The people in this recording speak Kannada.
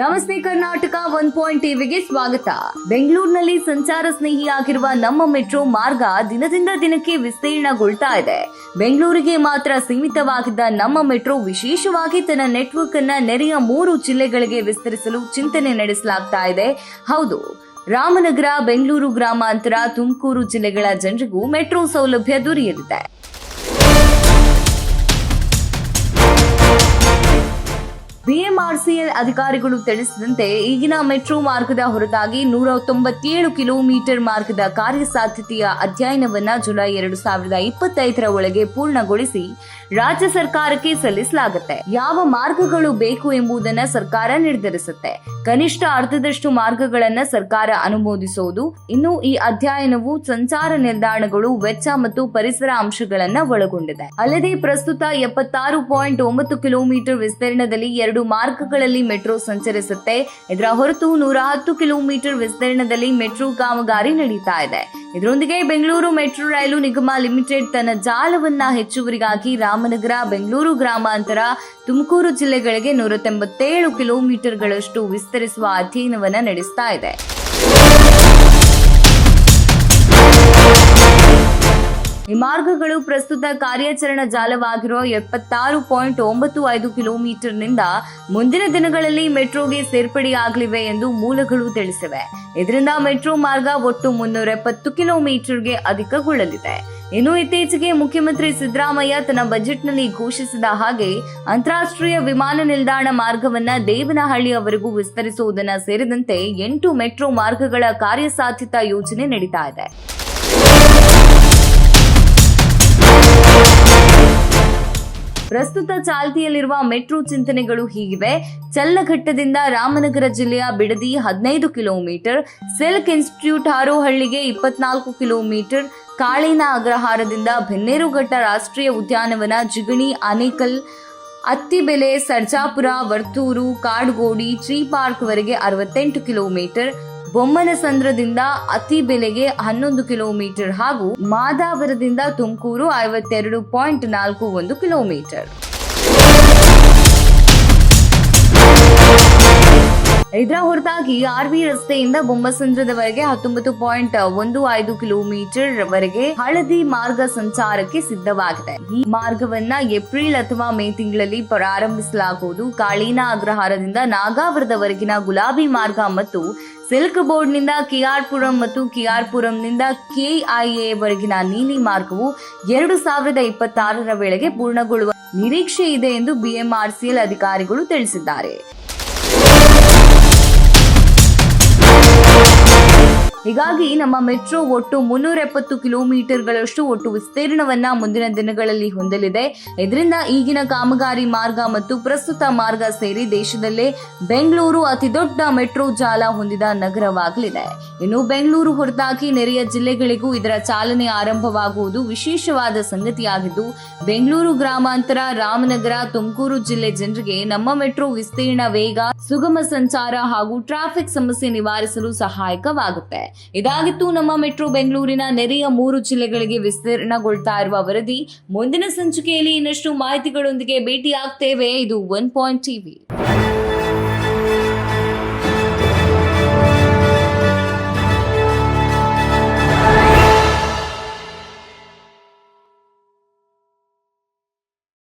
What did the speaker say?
ನಮಸ್ತೆ ಕರ್ನಾಟಕ ಒನ್ ಪಾಯಿಂಟ್ ಟಿವಿಗೆ ಸ್ವಾಗತ. ಬೆಂಗಳೂರಿನಲ್ಲಿ ಸಂಚಾರ ಸ್ನೇಹಿಯಾಗಿರುವ ನಮ್ಮ ಮೆಟ್ರೋ ಮಾರ್ಗ ದಿನದಿಂದ ದಿನಕ್ಕೆ ವಿಸ್ತೀರ್ಣಗೊಳ್ತಾ ಇದೆ. ಬೆಂಗಳೂರಿಗೆ ಮಾತ್ರ ಸೀಮಿತವಾಗಿದ್ದ ನಮ್ಮ ಮೆಟ್ರೋ ವಿಶೇಷವಾಗಿ ತನ್ನ ನೆಟ್ವರ್ಕ್ ಅನ್ನ ನೆರೆಯ ಮೂರು ಜಿಲ್ಲೆಗಳಿಗೆ ವಿಸ್ತರಿಸಲು ಚಿಂತನೆ ನಡೆಸಲಾಗ್ತಾ ಇದೆ. ಹೌದು, ರಾಮನಗರ, ಬೆಂಗಳೂರು ಗ್ರಾಮಾಂತರ, ತುಮಕೂರು ಜಿಲ್ಲೆಗಳ ಜನರಿಗೂ ಮೆಟ್ರೋ ಸೌಲಭ್ಯ ದೊರೆಯಲಿದೆ. ಬಿಎಂಆರ್ಸಿಎಲ್ ಅಧಿಕಾರಿಗಳು ತಿಳಿಸಿದಂತೆ ಈಗಿನ ಮೆಟ್ರೋ ಮಾರ್ಗದ ಹೊರತಾಗಿ ನೂರ ತೊಂಬತ್ತೇಳು ಕಿಲೋಮೀಟರ್ ಮಾರ್ಗದ ಕಾರ್ಯಸಾಧ್ಯತೆಯ ಅಧ್ಯಯನವನ್ನು ಜುಲೈ ಎರಡು ಸಾವಿರದ ಇಪ್ಪತ್ತೈದರ ಒಳಗೆ ಪೂರ್ಣಗೊಳಿಸಿ ರಾಜ್ಯ ಸರ್ಕಾರಕ್ಕೆ ಸಲ್ಲಿಸಲಾಗುತ್ತೆ. ಯಾವ ಮಾರ್ಗಗಳು ಬೇಕು ಎಂಬುದನ್ನ ಸರ್ಕಾರ ನಿರ್ಧರಿಸುತ್ತೆ. ಕನಿಷ್ಠ ಅರ್ಧದಷ್ಟು ಮಾರ್ಗಗಳನ್ನ ಸರ್ಕಾರ ಅನುಮೋದಿಸುವುದು ಇನ್ನು ಈ ಅಧ್ಯಯನವು ಸಂಚಾರ ನಿಲ್ದಾಣಗಳು, ವೆಚ್ಚ ಮತ್ತು ಪರಿಸರ ಅಂಶಗಳನ್ನ ಒಳಗೊಂಡಿದೆ. ಅಲ್ಲದೆ ಪ್ರಸ್ತುತ ಎಪ್ಪತ್ತಾರು ಪಾಯಿಂಟ್ ಒಂಬತ್ತು ಕಿಲೋಮೀಟರ್ ವಿಸ್ತೀರ್ಣದಲ್ಲಿ ಮಾರ್ಗಗಳಲ್ಲಿ ಮೆಟ್ರೋ ಸಂಚರಿಸುತ್ತೆ. ಇದರ ಹೊರತು ನೂರ ಹತ್ತು ಕಿಲೋಮೀಟರ್ ವಿಸ್ತೀರ್ಣದಲ್ಲಿ ಮೆಟ್ರೋ ಕಾಮಗಾರಿ ನಡೀತಾ ಇದೆ. ಇದರೊಂದಿಗೆ ಬೆಂಗಳೂರು ಮೆಟ್ರೋ ರೈಲು ನಿಗಮ ಲಿಮಿಟೆಡ್ ತನ್ನ ಜಾಲವನ್ನ ಹೆಚ್ಚುವರಿಗಾಗಿ ರಾಮನಗರ, ಬೆಂಗಳೂರು ಗ್ರಾಮಾಂತರ, ತುಮಕೂರು ಜಿಲ್ಲೆಗಳಿಗೆ ನೂರ ತೊಂಬತ್ತೇಳು ಕಿಲೋಮೀಟರ್ಗಳಷ್ಟು ವಿಸ್ತರಿಸುವ ಅಧ್ಯಯನವನ್ನ ನಡೆಸ್ತಾ ಇದೆ. ಈ ಮಾರ್ಗಗಳು ಪ್ರಸ್ತುತ ಕಾರ್ಯಾಚರಣಾ ಜಾಲವಾಗಿರುವ ಎಪ್ಪತ್ತಾರು ಪಾಯಿಂಟ್ ಒಂಬತ್ತು ಐದು ಕಿಲೋಮೀಟರ್ನಿಂದ ಮುಂದಿನ ದಿನಗಳಲ್ಲಿ ಮೆಟ್ರೋಗೆ ಸೇರ್ಪಡೆಯಾಗಲಿವೆ ಎಂದು ಮೂಲಗಳು ತಿಳಿಸಿವೆ. ಇದರಿಂದ ಮೆಟ್ರೋ ಮಾರ್ಗ ಒಟ್ಟು ಮುನ್ನೂರ ಎಪ್ಪತ್ತು ಕಿಲೋಮೀಟರ್ಗೆ ಅಧಿಕಗೊಳ್ಳಲಿದೆ. ಇನ್ನು ಇತ್ತೀಚೆಗೆ ಮುಖ್ಯಮಂತ್ರಿ ಸಿದ್ದರಾಮಯ್ಯ ತನ್ನ ಬಜೆಟ್ನಲ್ಲಿ ಘೋಷಿಸಿದ ಹಾಗೆ ಅಂತಾರಾಷ್ಟ್ರೀಯ ವಿಮಾನ ನಿಲ್ದಾಣ ಮಾರ್ಗವನ್ನ ದೇವನಹಳ್ಳಿಯವರೆಗೂ ವಿಸ್ತರಿಸುವುದನ್ನ ಸೇರಿದಂತೆ ಎಂಟು ಮೆಟ್ರೋ ಮಾರ್ಗಗಳ ಕಾರ್ಯಸಾಧ್ಯತಾ ಯೋಜನೆ ನಡೀತಾ ಇದೆ. ಪ್ರಸ್ತುತ ಚಾಲ್ತಿಯಲ್ಲಿರುವ ಮೆಟ್ರೋ ಚಿಂತನೆಗಳು ಹೀಗಿವೆ. ಚಲ್ಲಘಟ್ಟದಿಂದ ರಾಮನಗರ ಜಿಲ್ಲೆಯ ಬಿಡದಿ ಹದಿನೈದು ಕಿಲೋಮೀಟರ್, ಸಿಲ್ಕ್ ಇನ್ಸ್ಟಿಟ್ಯೂಟ್ ಹಾರೋಹಳ್ಳಿಗೆ ಇಪ್ಪತ್ನಾಲ್ಕು ಕಿಲೋಮೀಟರ್, ಕಾಳಿನ ಅಗ್ರಹಾರದಿಂದ ಬೆನ್ನೇರುಘಟ್ಟ ರಾಷ್ಟ್ರೀಯ ಉದ್ಯಾನವನ ಜಿಗಣಿ ಆನೇಕಲ್ ಅತ್ತಿಬೆಲೆ, ಸರ್ಜಾಪುರ, ವರ್ತೂರು, ಕಾಡ್ಗೋಡಿ ಟ್ರೀ ಪಾರ್ಕ್ ವರೆಗೆ ಅರವತ್ತೆಂಟು ಕಿಲೋಮೀಟರ್ ಬೊಮ್ಮನಸಂದ್ರದಿಂದ ಅತಿಬೆಲೆಗೆ ಹನ್ನೊಂದು ಕಿಲೋಮೀಟರ್ ಹಾಗೂ ಮಾದಾವರದಿಂದ ತುಮಕೂರು ಐವತ್ತೆರಡು ಪಾಯಿಂಟ್ ನಾಲ್ಕು ಒಂದು ಕಿಲೋಮೀಟರ್. ಇದರ ಹೊರತಾಗಿ ಆರ್ವಿ ರಸ್ತೆಯಿಂದ ಬೊಮ್ಮಸಂದ್ರದವರೆಗೆ ಹತ್ತೊಂಬತ್ತು ಪಾಯಿಂಟ್ ಒಂದು ಐದು ಕಿಲೋಮೀಟರ್ ವರೆಗೆ ಹಳದಿ ಮಾರ್ಗ ಸಂಚಾರಕ್ಕೆ ಸಿದ್ಧವಾಗಿದೆ. ಈ ಮಾರ್ಗವನ್ನ ಏಪ್ರಿಲ್ ಅಥವಾ ಮೇ ತಿಂಗಳಲ್ಲಿ ಪ್ರಾರಂಭಿಸಲಾಗುವುದು. ಕಾಳಿನ ಅಗ್ರಹಾರದಿಂದ ನಾಗಾವರದವರೆಗಿನ ಗುಲಾಬಿ ಮಾರ್ಗ ಮತ್ತು ಸಿಲ್ಕ್ ಬೋರ್ಡ್ನಿಂದ ಕೆಆರ್ಪುರಂ ಮತ್ತು ಕೆಆರ್ಪುರಂನಿಂದ ಕೆಐಎ ವರೆಗಿನ ನೀಲಿ ಮಾರ್ಗವು ಎರಡು ಸಾವಿರದ ಇಪ್ಪತ್ತಾರರ ವೇಳೆಗೆ ಪೂರ್ಣಗೊಳ್ಳುವ ನಿರೀಕ್ಷೆ ಇದೆ ಎಂದು ಬಿಎಂಆರ್ಸಿಎಲ್ ಅಧಿಕಾರಿಗಳು ತಿಳಿಸಿದ್ದಾರೆ. ಹೀಗಾಗಿ ನಮ್ಮ ಮೆಟ್ರೋ ಒಟ್ಟು ಮುನ್ನೂರ ಎಪ್ಪತ್ತು ಕಿಲೋಮೀಟರ್ಗಳಷ್ಟು ಒಟ್ಟು ವಿಸ್ತೀರ್ಣವನ್ನ ಮುಂದಿನ ದಿನಗಳಲ್ಲಿ ಹೊಂದಲಿದೆ. ಇದರಿಂದ ಈಗಿನ ಕಾಮಗಾರಿ ಮಾರ್ಗ ಮತ್ತು ಪ್ರಸ್ತುತ ಮಾರ್ಗ ಸೇರಿ ದೇಶದಲ್ಲೇ ಬೆಂಗಳೂರು ಅತಿ ದೊಡ್ಡ ಮೆಟ್ರೋ ಜಾಲ ಹೊಂದಿದ ನಗರವಾಗಲಿದೆ. ಇನ್ನು ಬೆಂಗಳೂರು ಹೊರತಾಗಿ ನೆರೆಯ ಜಿಲ್ಲೆಗಳಿಗೂ ಇದರ ಚಾಲನೆ ಆರಂಭವಾಗುವುದು ವಿಶೇಷವಾದ ಸಂಗತಿಯಾಗಿದ್ದು, ಬೆಂಗಳೂರು ಗ್ರಾಮಾಂತರ, ರಾಮನಗರ, ತುಮಕೂರು ಜಿಲ್ಲೆ ಜನರಿಗೆ ನಮ್ಮ ಮೆಟ್ರೋ ವಿಸ್ತೀರ್ಣ ವೇಗ, ಸುಗಮ ಸಂಚಾರ ಹಾಗೂ ಟ್ರಾಫಿಕ್ ಸಮಸ್ಯೆ ನಿವಾರಿಸಲು ಸಹಾಯಕವಾಗುತ್ತೆ. ಇದಾಗಿತ್ತು ನಮ್ಮ ಮೆಟ್ರೋ ಬೆಂಗಳೂರಿನ ನೆರೆಯ ಮೂರು ಜಿಲ್ಲೆಗಳಿಗೆ ವಿಸ್ತೀರ್ಣಗೊಳ್ತಾ ಇರುವ ವರದಿ. ಮುಂದಿನ ಸಂಚಿಕೆಯಲ್ಲಿ ಇನ್ನಷ್ಟು ಮಾಹಿತಿಗಳೊಂದಿಗೆ ಭೇಟಿಯಾಗ್ತೇವೆ. ಇದು ಒನ್ ಪಾಯಿಂಟ್ ಟಿವಿ.